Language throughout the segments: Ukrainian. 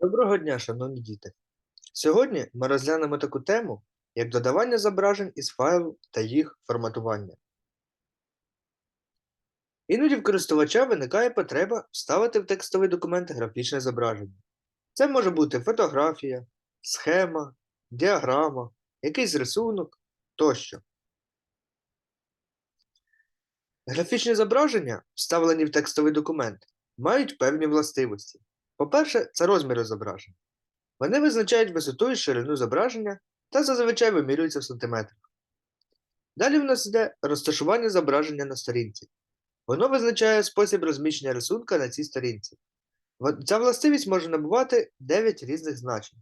Доброго дня, шановні діти! Сьогодні ми розглянемо таку тему, як додавання зображень із файлу та їх форматування. Іноді в користувача виникає потреба вставити в текстовий документ графічне зображення. Це може бути фотографія, схема, діаграма, якийсь рисунок тощо. Графічні зображення, вставлені в текстовий документ, мають певні властивості. По-перше, це розміри зображення. Вони визначають висоту і ширину зображення та зазвичай вимірюються в сантиметрах. Далі в нас йде розташування зображення на сторінці. Воно визначає спосіб розміщення рисунка на цій сторінці. Ця властивість може набувати 9 різних значень.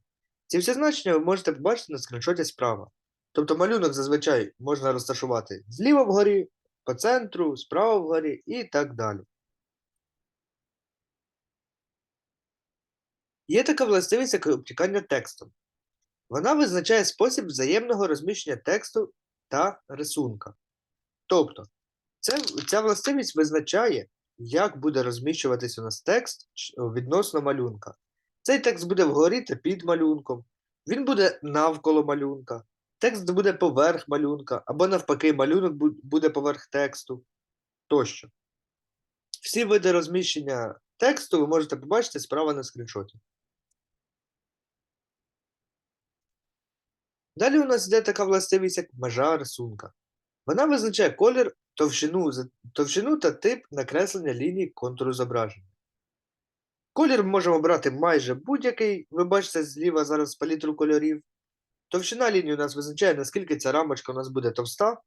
Ці всі значення ви можете побачити на скріншоті справа. Тобто малюнок зазвичай можна розташувати зліва вгорі, по центру, справа вгорі і так далі. Є така властивість, як обтікання текстом. Вона визначає спосіб взаємного розміщення тексту та рисунка. Тобто, це, ця властивість визначає, як буде розміщуватись у нас текст відносно малюнка. Цей текст буде вгорі та під малюнком, він буде навколо малюнка, текст буде поверх малюнка, або навпаки, малюнок буде поверх тексту тощо. Всі види розміщення тексту ви можете побачити справа на скріншоті. Далі у нас йде така властивість, як межа рисунка. Вона визначає колір, товщину, товщину та тип накреслення ліній контуру зображення. Колір можемо брати майже будь-який, ви бачите зліва зараз палітру кольорів. Товщина лінії у нас визначає, наскільки ця рамочка у нас буде товста,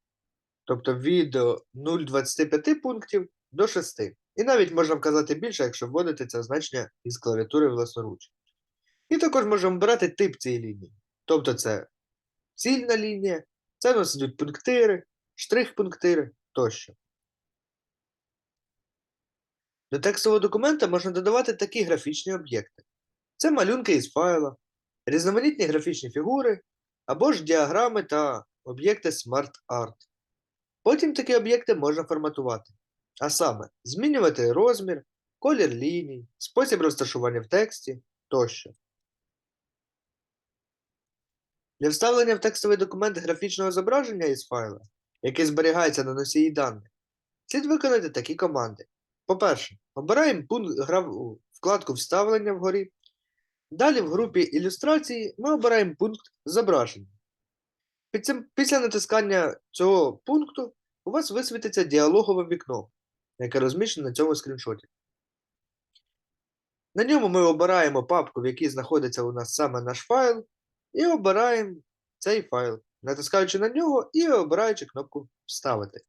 тобто від е, 0,25 пунктів до 6. І навіть можна вказати більше, якщо вводити це значення із клавіатури власноруч. І також можемо брати тип цієї лінії. Тобто це цільна лінія, це у нас йдуть пунктири, штрих-пунктири тощо. До текстового документа можна додавати такі графічні об'єкти. Це малюнки із файла, різноманітні графічні фігури або ж діаграми та об'єкти Smart Art. Потім такі об'єкти можна форматувати, а саме змінювати розмір, колір ліній, спосіб розташування в тексті тощо. Для вставлення в текстовий документ графічного зображення із файла, який зберігається на носії даних, слід виконати такі команди. По-перше, обираємо пункт грав- вкладку Вставлення вгорі. Далі в групі ілюстрації ми обираємо пункт Зображення. Після натискання цього пункту у вас висвітиться діалогове вікно, яке розміщено на цьому скріншоті. На ньому ми обираємо папку, в якій знаходиться у нас саме наш файл, і обираємо цей файл, натискаючи на нього і обираючи кнопку Вставити.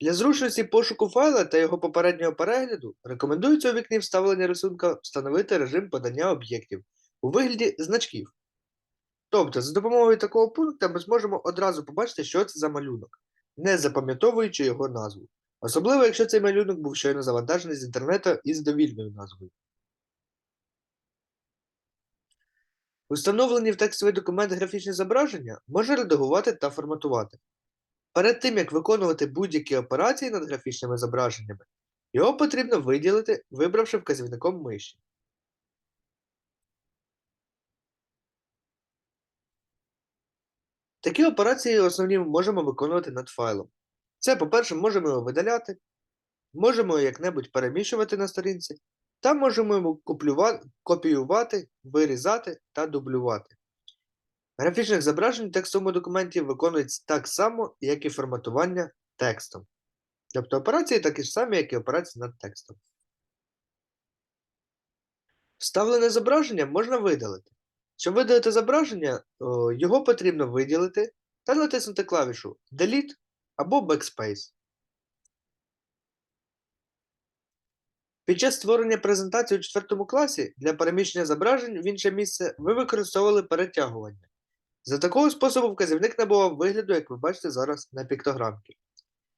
Для зручності пошуку файла та його попереднього перегляду рекомендується у вікні вставлення рисунка встановити режим подання об'єктів у вигляді значків. Тобто, за допомогою такого пункту ми зможемо одразу побачити, що це за малюнок, не запам'ятовуючи його назву. Особливо, якщо цей малюнок був щойно завантажений з інтернету із довільною назвою. Установлені в текстовий документ графічні зображення можна редагувати та форматувати. Перед тим, як виконувати будь-які операції над графічними зображеннями, його потрібно виділити, вибравши вказівником миші. Такі операції основні можемо виконувати над файлом. Це, по-перше, можемо його видаляти, можемо як-небудь переміщувати на сторінці, та можемо копіювати, вирізати та дублювати. Графічних зображень в текстовому документі виконується так само, як і форматування текстом. Тобто операції такі ж самі, як і операції над текстом. Вставлене зображення можна видалити. Щоб видалити зображення, його потрібно виділити та натиснути клавішу Delete або Backspace. Під час створення презентації у 4 класі для переміщення зображень в інше місце ви використовували перетягування. За такого способу вказівник набував вигляду, як ви бачите зараз на піктограмці.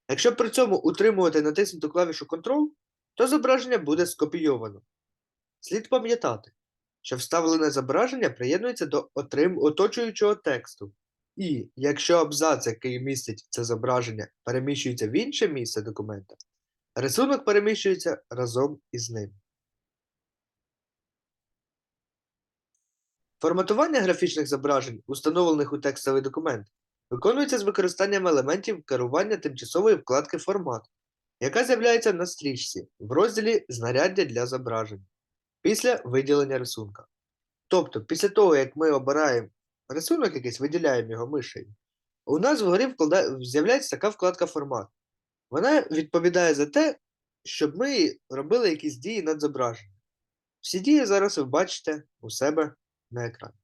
Якщо при цьому утримувати натиснуту клавішу Ctrl, то зображення буде скопійовано. Слід пам'ятати, що вставлене зображення приєднується до отрим... оточуючого тексту. І якщо абзац, який містить це зображення, переміщується в інше місце документа, Рисунок переміщується разом із ним. Форматування графічних зображень, установлених у текстовий документ, виконується з використанням елементів керування тимчасової вкладки формат, яка з'являється на стрічці в розділі Знаряддя для зображень після виділення рисунка. Тобто, після того, як ми обираємо рисунок якийсь, виділяємо його мишею, у нас вгорі з'являється така вкладка формат. Вона відповідає за те, щоб ми робили якісь дії над зображенням. Всі дії зараз ви бачите у себе на екрані.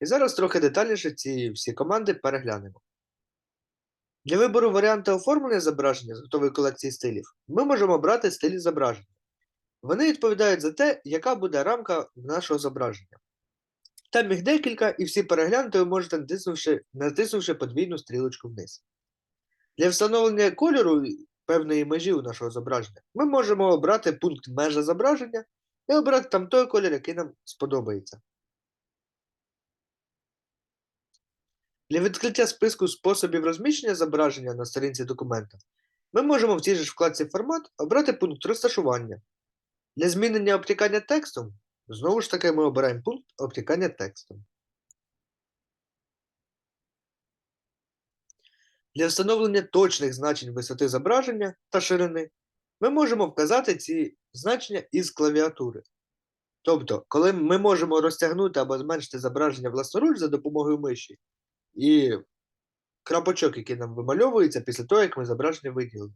І зараз трохи детальніше ці всі команди переглянемо. Для вибору варіанту оформлення зображення з готової колекції стилів ми можемо обрати стилі зображення. Вони відповідають за те, яка буде рамка нашого зображення. Там їх декілька, і всі переглянути ви можете натиснувши, натиснувши подвійну стрілочку вниз. Для встановлення кольору певної межі у нашого зображення ми можемо обрати пункт межа зображення і обрати там той колір, який нам сподобається. Для відкриття списку способів розміщення зображення на сторінці документа ми можемо в цій же вкладці формат обрати пункт розташування. Для змінення обтікання текстом знову ж таки ми обираємо пункт обтікання текстом. Для встановлення точних значень висоти зображення та ширини ми можемо вказати ці значення із клавіатури. Тобто, коли ми можемо розтягнути або зменшити зображення власноруч за допомогою миші, і крапочок, який нам вимальовується після того, як ми зображення виділили.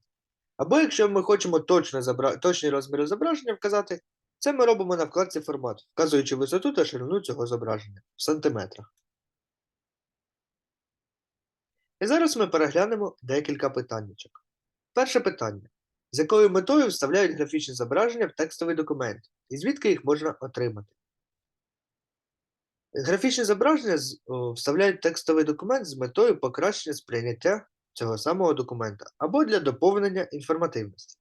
Або якщо ми хочемо точно забра... точні розміри зображення вказати, це ми робимо на вкладці формат, вказуючи висоту та ширину цього зображення в сантиметрах. І зараз ми переглянемо декілька питаннячок. Перше питання. З якою метою вставляють графічні зображення в текстовий документ, і звідки їх можна отримати? Графічні зображення вставляють в текстовий документ з метою покращення сприйняття цього самого документа або для доповнення інформативності.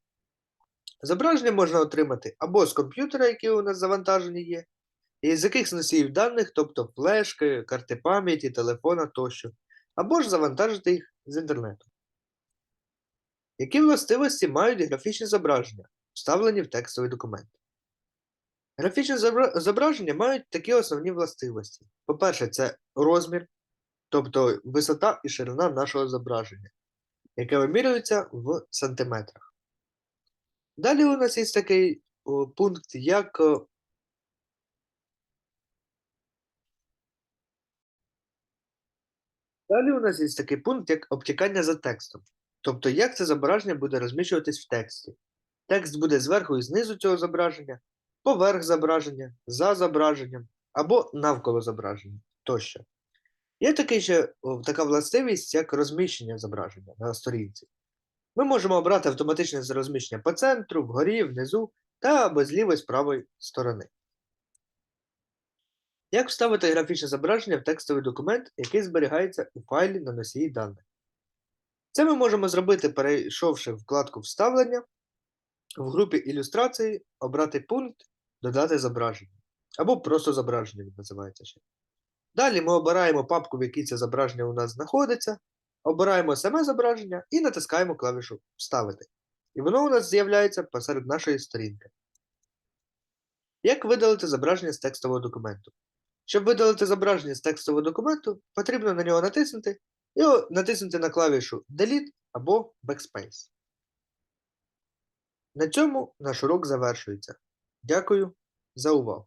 Зображення можна отримати або з комп'ютера, які у нас завантажені є, і з якихось носіїв даних, тобто флешки, карти пам'яті, телефона тощо, або ж завантажити їх з інтернету. Які властивості мають графічні зображення, вставлені в текстовий документ? Графічні зображення мають такі основні властивості. По-перше, це розмір, тобто висота і ширина нашого зображення, яке вимірюється в сантиметрах. Далі у нас є такий пункт, як Далі у нас є такий пункт, як обтікання за текстом. Тобто, як це зображення буде розміщуватись в тексті. Текст буде зверху і знизу цього зображення, поверх зображення, за зображенням або навколо зображення тощо. Є такий ще, така властивість, як розміщення зображення на сторінці. Ми можемо обрати автоматичне розміщення по центру, вгорі, внизу та або з лівої з правої сторони. Як вставити графічне зображення в текстовий документ, який зберігається у файлі на носії даних? Це ми можемо зробити, перейшовши вкладку Вставлення, в групі ілюстрації обрати пункт Додати зображення. Або просто зображення називається ще. Далі ми обираємо папку, в якій це зображення у нас знаходиться, обираємо саме зображення і натискаємо клавішу Вставити. І воно у нас з'являється посеред нашої сторінки. Як видалити зображення з текстового документу? Щоб видалити зображення з текстового документу, потрібно на нього натиснути і натиснути на клавішу Delete або Backspace. На цьому наш урок завершується. Дякую за увагу!